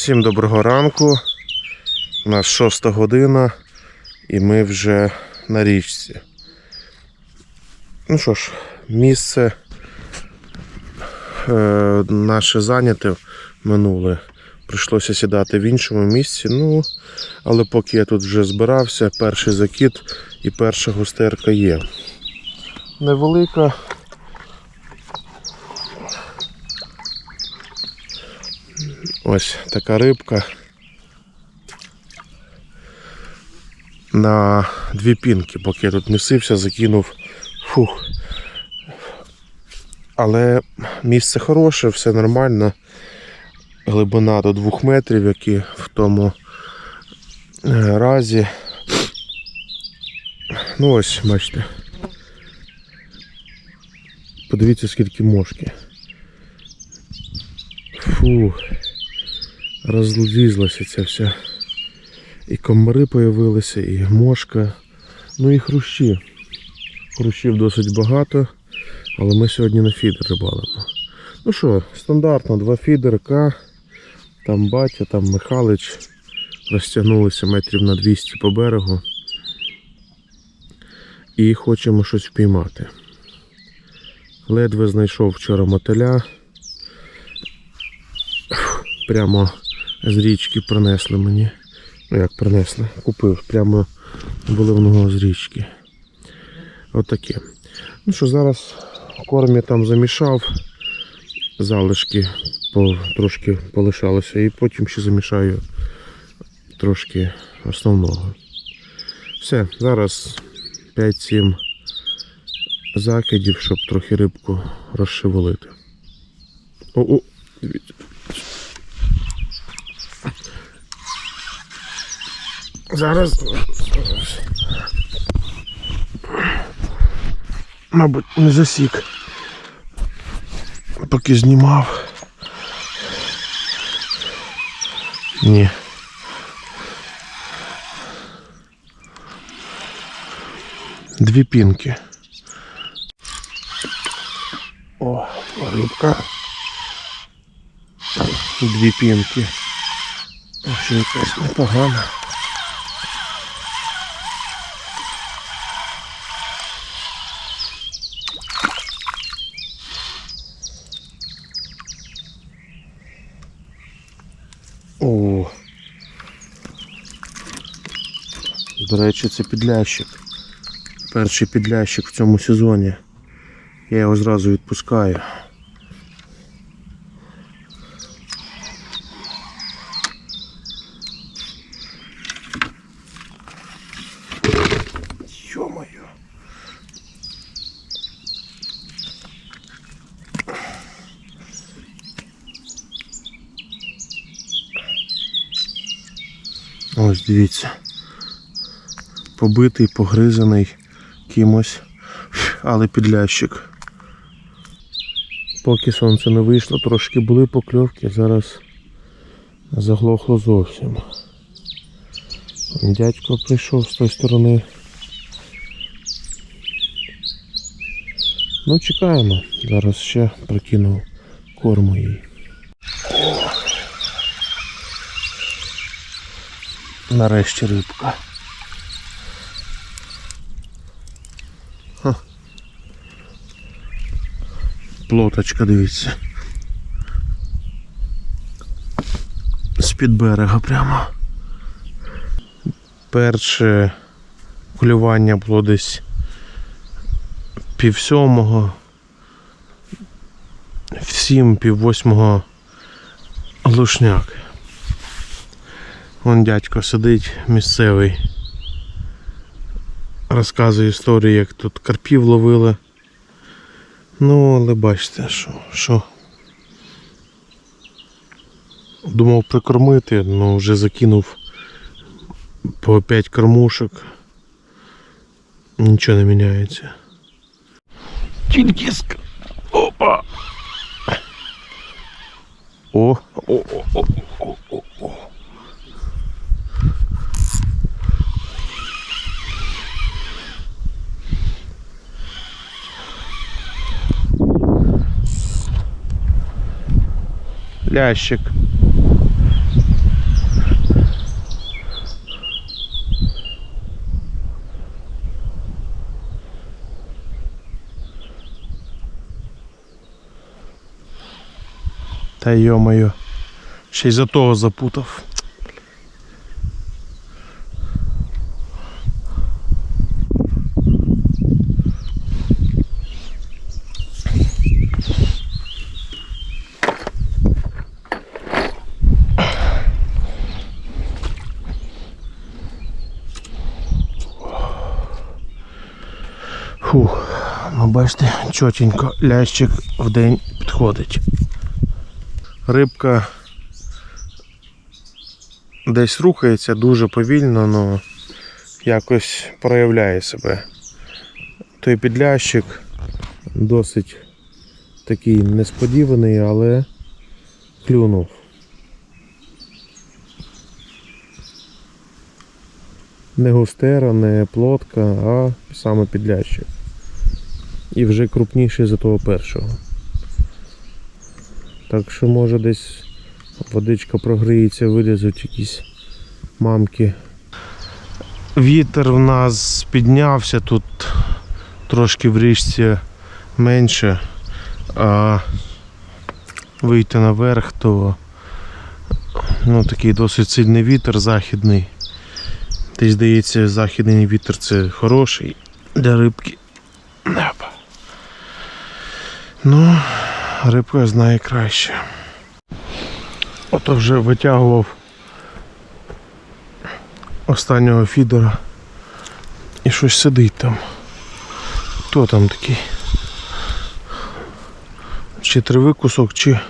Всім доброго ранку. У нас шоста година і ми вже на річці. Ну що ж, місце е, наше зайняте минуле. Прийшлося сідати в іншому місці. Ну, але поки я тут вже збирався, перший закид і перша густерка є. Невелика. Ось така рибка. На дві пінки, поки я тут місився, закинув. Фух. Але місце хороше, все нормально. Глибина до двох метрів, як і в тому е, разі. Ну ось, бачите. Подивіться, скільки мошки. Фу. Розлізлася ця вся. І комари появилися, і мошка. Ну і хрущі. Хрущів досить багато, але ми сьогодні на фідер рибалимо. Ну що, стандартно, два фідерка. Там батя, там Михалич. Розтягнулися метрів на 200 по берегу. І хочемо щось впіймати. Ледве знайшов вчора мотиля. Прямо з річки принесли мені. Ну як принесли? Купив прямо виливного з річки. Отаке. Ну що, зараз корм я там замішав, залишки по, трошки полишалося, і потім ще замішаю трошки основного. Все, зараз 5-7 закидів, щоб трохи рибку розшевелити. О, о, дивіться. Зараз. Мабуть, не засік. Поки знімав. Ні. Дві пінки. О, рибка. Дві пінки. Ще якась непогана. До речі, це підлящик. Перший підлящик в цьому сезоні. Я його зразу відпускаю. Ё-моё. Ось дивіться. Побитий, погризаний кимось, але підлящик. Поки сонце не вийшло, трошки були покльовки, зараз заглохло зовсім. Дядько прийшов з тої сторони. Ну, чекаємо. Зараз ще прикинув корму їй. Нарешті рибка. Плоточка, дивіться. З-під берега прямо. Перше клювання було десь пів сьомого, в сім, пів восьмого глушняк. Вон дядько сидить місцевий. Розказує історію, як тут карпів ловили. Ну, але бачите, що, що. Думав прикормити, але вже закинув по 5 кормушок. Нічого не міняється. Тільки ск... Опа! О, о, о, о, о, о, о. лящик. Та йо моє ще й за того запутав. Бачите, чотенько, лящик в день підходить. Рибка десь рухається дуже повільно, але якось проявляє себе. Той підлящик досить такий несподіваний, але клюнув. Не густера, не плотка, а саме підлящик. І вже крупніший за того першого. Так що може десь водичка прогріється, вилізуть якісь мамки. Вітер в нас піднявся, тут трошки в річці менше, а вийти наверх, то ну, такий досить сильний вітер західний. Десь здається, західний вітер це хороший для рибки. Ну, рибка знає краще. Ото вже витягував останнього фідера і щось сидить там. Хто там такий? Чи триви кусок, чи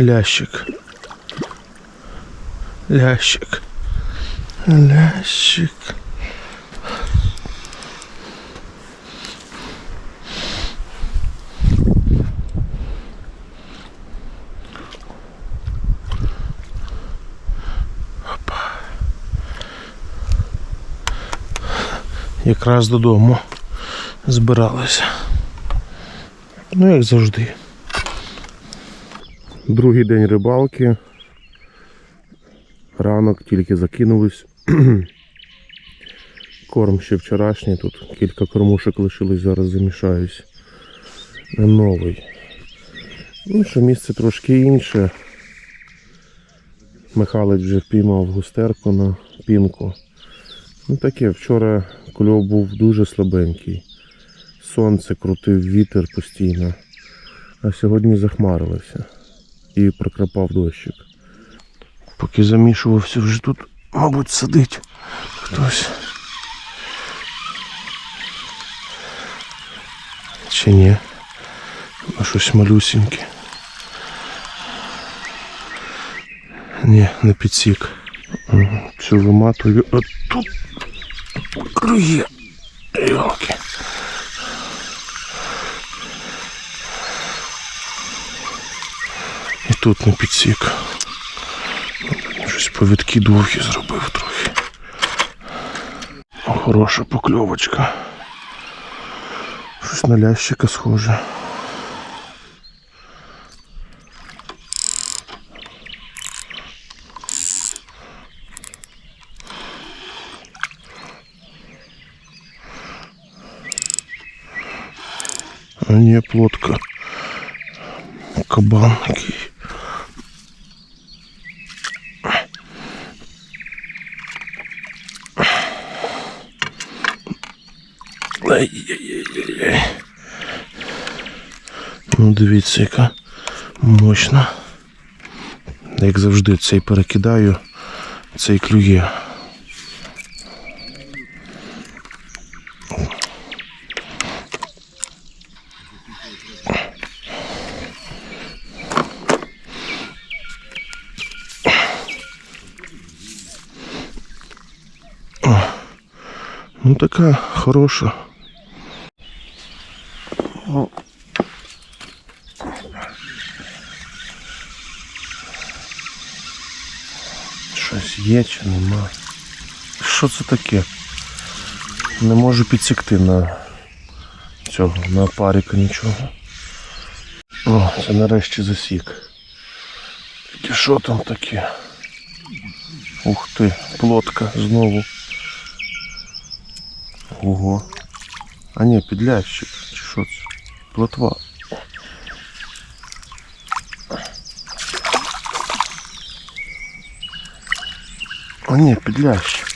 лящик. Лящик. Лящик. Якраз додому збиралися. Ну, як завжди. Другий день рибалки. Ранок тільки закинулись. Корм ще вчорашній, тут кілька кормушек лишилось, зараз замішаюсь. Новий. Ну що місце трошки інше. Михайлович вже впіймав густерку на пінку. Ну таке, вчора кульов був дуже слабенький. Сонце крутив вітер постійно. А сьогодні захмарилося і прокрапав дощик. Поки замішувався, вже тут, мабуть, сидить хтось. Чи ні? Щось малюсіньке. Ні, не підсік. Цю виматую. А тут клює. Йолки. І тут не підсік. Щось повідки довгі зробив трохи. Хороша покльовочка. Щось на лящика схоже. Не плотка. Кабан який. Ай-яй-яй-яй. Ну, дивіться, яка мощна. Як завжди, цей перекидаю, цей клює. Така хороша. Щось є чи нема. Що це таке? Не можу підсікти на цього, на паріка нічого. О, це нарешті засік. Тільки що там таке? Ух ти, плотка знову. Ого. А не підлящик. Чи що це? Плотва. А ні, підлящик.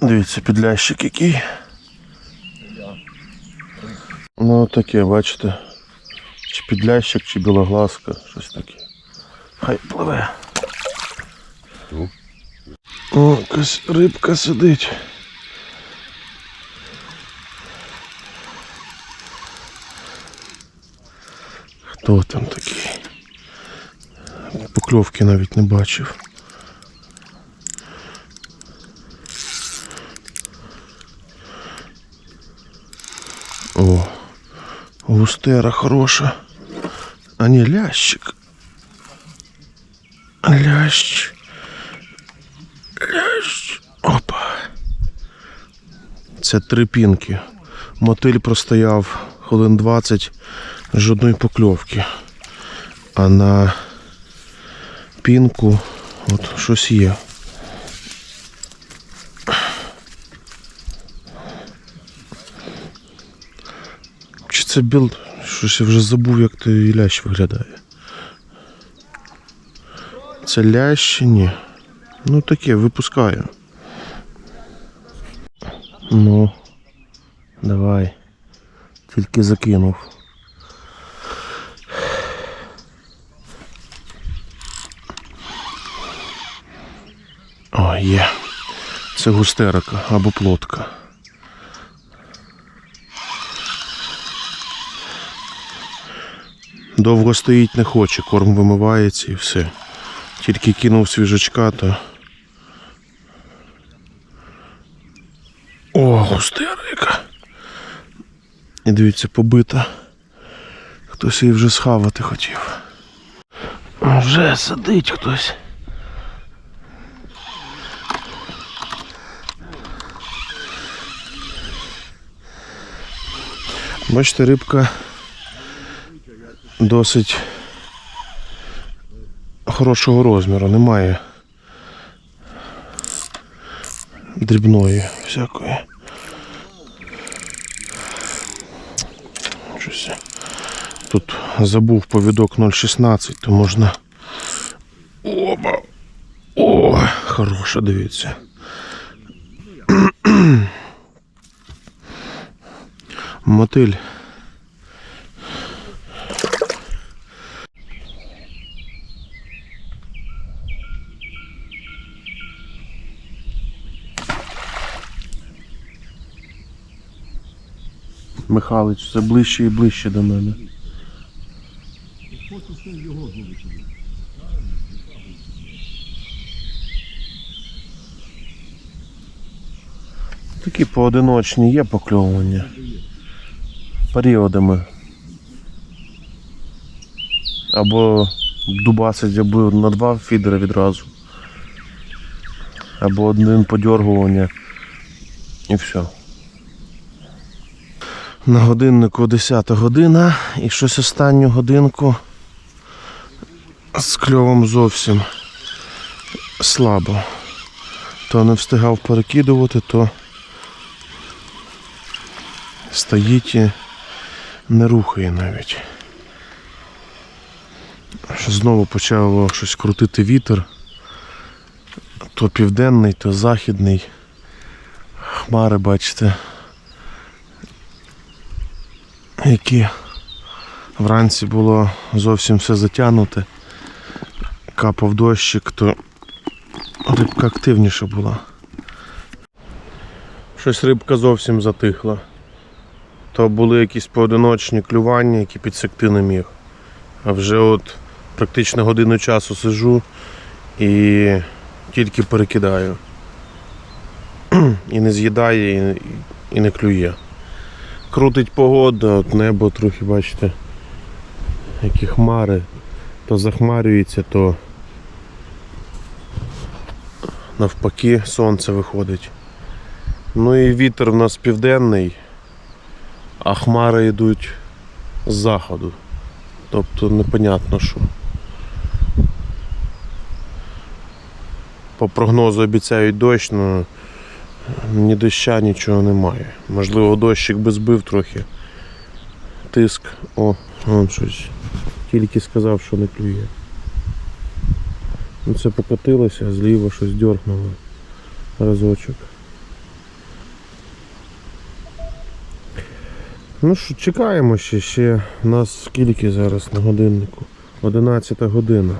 Дивіться, підлящик який. Ну таке, бачите. Чи підлящик, чи білоглазка, щось таке. Хай пливе. О, якась рибка сидить. Хто там такий? Покльовки навіть не бачив. О, густера хороша. А не лящик. Лящ. Лящ. Опа. Це три пінки. Мотиль простояв хвилин 20 жодної покльовки. А на пінку от щось є. Чи це біл. Щось я вже забув, як той лящ виглядає. Це лящ? Ні. Ну таке, випускаю. Ну, давай. Тільки закинув. О, є. Це густерика або плотка. Довго стоїть не хоче, корм вимивається і все. Тільки кинув свіжачка, то. О, густерика. І дивіться, побита. Хтось її вже схавати хотів. Вже сидить хтось. Бачите, рибка досить хорошого розміру, немає дрібної всякої. Щось. Тут забув повідок 0,16, то можна. Оба! О, хороша, дивіться. Мотиль. Михалич, все ближче і ближче до мене. Такі поодиночні є покльовування. Періодами. Або дубасить, або на два фідери відразу. Або один подьоргування. І все. На годиннику 10 година і щось останню годинку з кльовом зовсім слабо. То не встигав перекидувати, то стоїть і не рухає навіть. Знову почало щось крутити вітер. То південний, то західний. Хмари, бачите, які вранці було зовсім все затягнуте. Капав дощик, то рибка активніша була. Щось рибка зовсім затихла. То були якісь поодиночні клювання, які підсекти не міг. А вже от практично годину часу сижу і тільки перекидаю. І не з'їдає, і, не клює. Крутить погода, от небо трохи, бачите, які хмари. То захмарюється, то навпаки сонце виходить. Ну і вітер в нас південний, а хмари йдуть з заходу. Тобто непонятно що. По прогнозу обіцяють дощ, але Ні доща, нічого немає. Можливо, дощик би збив трохи. Тиск. О, вон щось. Тільки сказав, що не клює. Ну це покотилося, зліва щось дьоргнуло. Разочок. Ну що, чекаємо ще, ще. У нас скільки зараз на годиннику? 11 година.